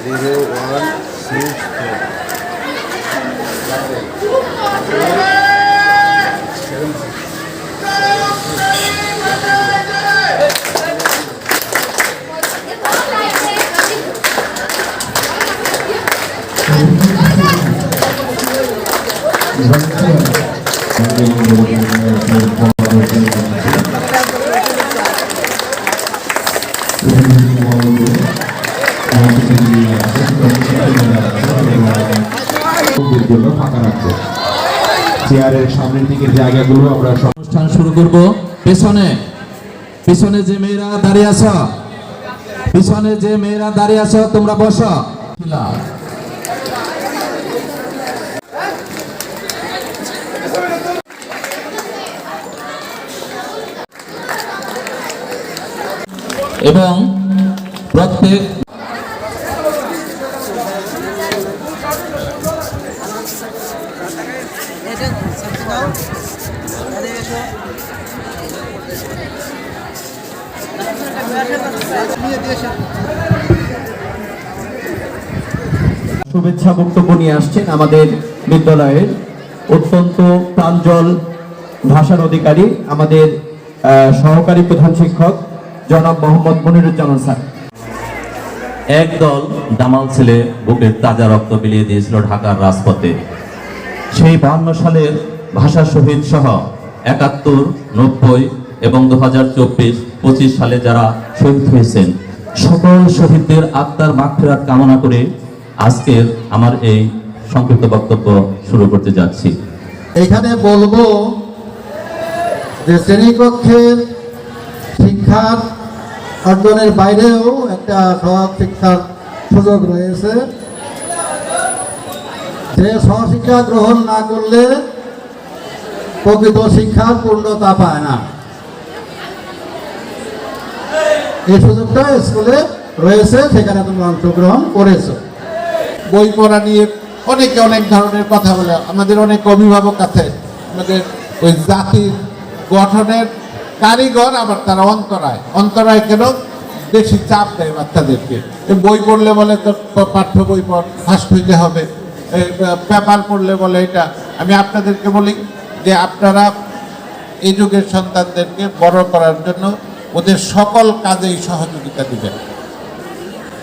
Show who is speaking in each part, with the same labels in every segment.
Speaker 1: Zero one six four
Speaker 2: লোকদের চেয়ারের সামনের দিকের জায়গাগুলো আমরা
Speaker 3: অনুষ্ঠান শুরু করব। পেছনে, পিছনে যে মেয়েরা দাঁড়িয়ে আছো, পিছনে যে মেয়েরা দাঁড়িয়ে আছো, তোমরা বসো। এবং প্রত্যেক
Speaker 4: শুভেচ্ছা বক্তব্য নিয়ে আসছেন আমাদের বিদ্যালয়ের অত্যন্ত প্রাঞ্জল ভাষার অধিকারী, আমাদের সহকারী প্রধান শিক্ষক, জনাব মোহাম্মদ মনিরুজ্জামান স্যার।
Speaker 5: একদল দামাল ছেলে বুকের তাজা রক্ত বিলিয়ে দিয়েছিল ঢাকার রাজপথে। সেই বাহান্ন সালের ভাষা শহীদ সহ একাত্তর, নব্বই এবং দু হাজার চব্বিশ পঁচিশ সালে যারা শহীদ হয়েছেন, সকল শহীদদের আত্মার মাগফিরাত কামনা করে আজকের আমার এই সংক্ষিপ্ত বক্তব্য শুরু করতে যাচ্ছি।
Speaker 6: এখানে বলব যে শ্রেণীকক্ষের শিক্ষার অর্জনের বাইরেও একটা সহায়ক শিক্ষার সুযোগ রয়েছে। যে সহশিক্ষা গ্রহণ না করলে প্রকৃত শিক্ষার পূর্ণতা পায় না। এই সুযোগটা স্কুলে রয়েছে, সেখানে তুমি অংশগ্রহণ করেছ।
Speaker 7: বই পড়া নিয়ে অনেকে অনেক ধরনের কথা বলে। আমাদের অনেক অভিভাবক আছে, আমাদের ওই জাতির গঠনের কারিগর, আবার তারা অন্তরায়। অন্তরায় কেন বেশি চাপ দেয় বাচ্চাদেরকে? বই পড়লে বলে তো পাঠ্য বই পড় ফার্স্ট হইতে হবে। পেপার পড়লে বলে এটা। আমি আপনাদেরকে বলি যে আপনারা এই যুগের সন্তানদেরকে বড় করার জন্য ওদের সকল কাজেই সহযোগিতা দিবেন।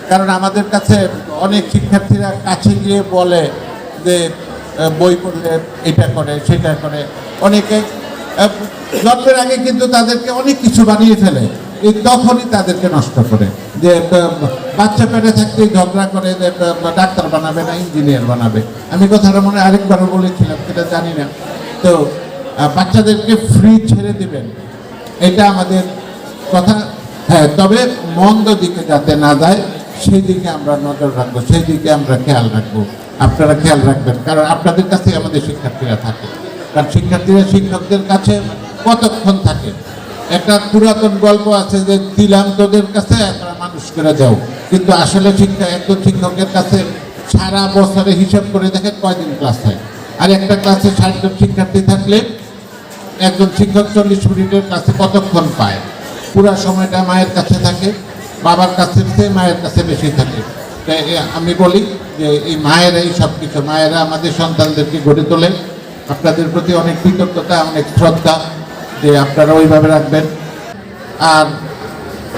Speaker 7: কারণ আমাদের কাছে অনেক শিক্ষার্থীরা কাছে গিয়ে বলে যে বই পড়লে এটা করে, সেটা করে। অনেকে জন্মের আগে কিন্তু তাদেরকে অনেক কিছু বানিয়ে ফেলে। এই তখনই তাদেরকে নষ্ট করে। যে বাচ্চা পেটে থাকতে ঝগড়া করে, যে ডাক্তার বানাবে না, ইঞ্জিনিয়ার বানাবে। আমি কথাটা মনে আরেকবারও বলেছিলাম, সেটা জানি না। তো বাচ্চাদেরকে ফ্রি ছেড়ে দিবেন। এটা আমাদের কথা হ্যাঁ তবে মন্দ দিকে যাতে না যায়, সেই দিকে আমরা নজর রাখব, সেই দিকে আমরা খেয়াল রাখব। আপনারা খেয়াল রাখবেন, কারণ আপনাদের কাছে আমাদের শিক্ষার্থীরা থাকে। কারণ শিক্ষার্থীরা শিক্ষকদের কাছে কতক্ষণ থাকে? একটা পুরাতন গল্প আছে যে, দিলাম তোদের কাছে একটা মানুষ করে যাও কিন্তু আসলে শিক্ষা, একজন শিক্ষকের কাছে সারা বছরে হিসাব করে দেখেন কয়দিন ক্লাস হয়। আর একটা ক্লাসে ষাটজন শিক্ষার্থী থাকলে একজন শিক্ষক চল্লিশ মিনিটের কাছে কতক্ষণ পায়? পুরা সময়টা মায়ের কাছে থাকে, বাবার কাছে মায়ের কাছে বেশি থাকে। তাই আমি বলি যে এই মায়েরা এই সব কিছু মায়েরা আমাদের সন্তানদেরকে গড়ে তোলে। আপনাদের প্রতি অনেক কৃতজ্ঞতা, অনেক শ্রদ্ধা যে আপনারা ওইভাবে রাখবেন। আর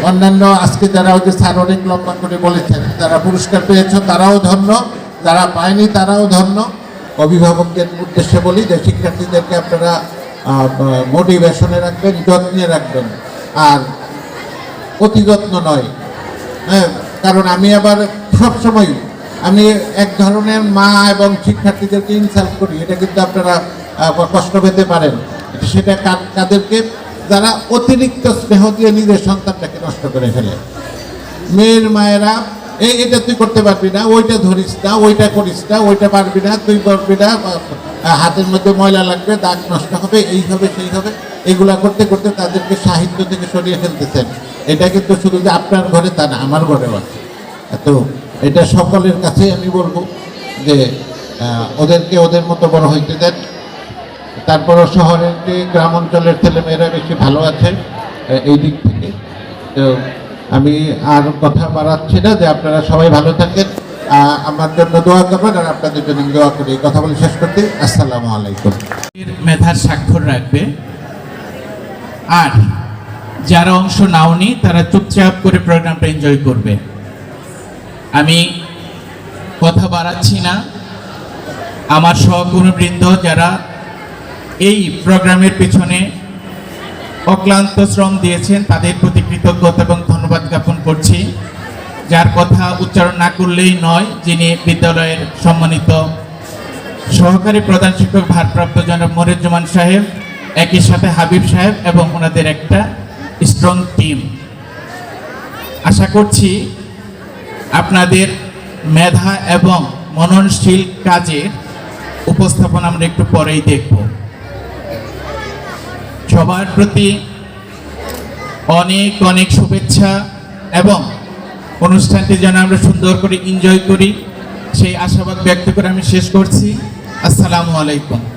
Speaker 7: অন্যান্য আজকে যারা ওই যে স্যার অনেক লম্বা করে বলেছেন, যারা পুরস্কার পেয়েছ তারাও ধন্য, যারা পায়নি তারাও ধন্য। অভিভাবকদের উদ্দেশ্যে বলি যে শিক্ষার্থীদেরকে আপনারা মোটিভেশনে রাখবেন, যত্নে রাখবেন। আর অতি যত্ন নয়। হ্যাঁ কারণ আমি আবার সবসময় আমি এক ধরনের মা এবং শিক্ষার্থীদেরকে ইনসাল্ট করি, এটা কিন্তু আপনারা কষ্ট পেতে পারেন। সেটা কা- কাদেরকে? যারা অতিরিক্ত স্নেহ দিয়ে নিজের সন্তানটাকে নষ্ট করে ফেলে। মেয়ের মায়েরা এই এটা তুই করতে পারবি না, ওইটা ধরিস না, ওইটা করিস না, ওইটা পারবি না, তুই পারবি না হাতের মধ্যে ময়লা লাগবে, দাগ নষ্ট হবে, এই হবে, সেই হবে। এগুলা করতে করতে তাদেরকে সাহিত্য থেকে সরিয়ে ফেলতেছেন। এটা কিন্তু শুধু যে আপনার ঘরে তা না, আমার ঘরেও আছে। তো এটা সকলের কাছে আমি বলব যে ওদেরকে ওদের মতো বড় হইতে দেন। তারপরও শহরের যে গ্রাম অঞ্চলের ছেলেমেয়েরা বেশি ভালো আছে এই দিক থেকে। তো আমি আর কথা বাড়াচ্ছি না যে আপনারা সবাই ভালো থাকেন। আমার জন্য দোয়া করবেন আর আপনাদের জন্য দোয়া করি। কথা বলে শেষ করতে আসসালামু আলাইকুম।
Speaker 8: মেধার স্বাক্ষর রাখবে। আর যারা অংশ নাওনি, তারা চুপচাপ করে প্রোগ্রামটা এনজয় করবে। আমি কথা বাড়াচ্ছি না। আমার সহকর্মীবৃন্দ যারা এই প্রোগ্রামের পেছনে অক্লান্ত শ্রম দিয়েছেন, তাদের প্রতি কৃতজ্ঞতা এবং ধন্যবাদ জ্ঞাপন করছি। যার কথা উচ্চারণ না করলেই নয়, যিনি বিদ্যালয়ের সম্মানিত সহকারী প্রধান শিক্ষক, ভারপ্রাপ্ত জনাব মনিরুজ্জামান সাহেব একই সাথে হাবিব সাহেব এবং ওনাদের একটা স্ট্রং টিম আশা করছি আপনাদের মেধা এবং মননশীল কাজের উপস্থাপন আমরা একটু পরেই দেখব। সবার প্রতি অনেক অনেক শুভেচ্ছা এবং অনুষ্ঠানটি যেন আমরা সুন্দর করে এনজয় করি, সেই আশাবাদ ব্যক্ত করে আমি শেষ করছি। আসসালামু আলাইকুম।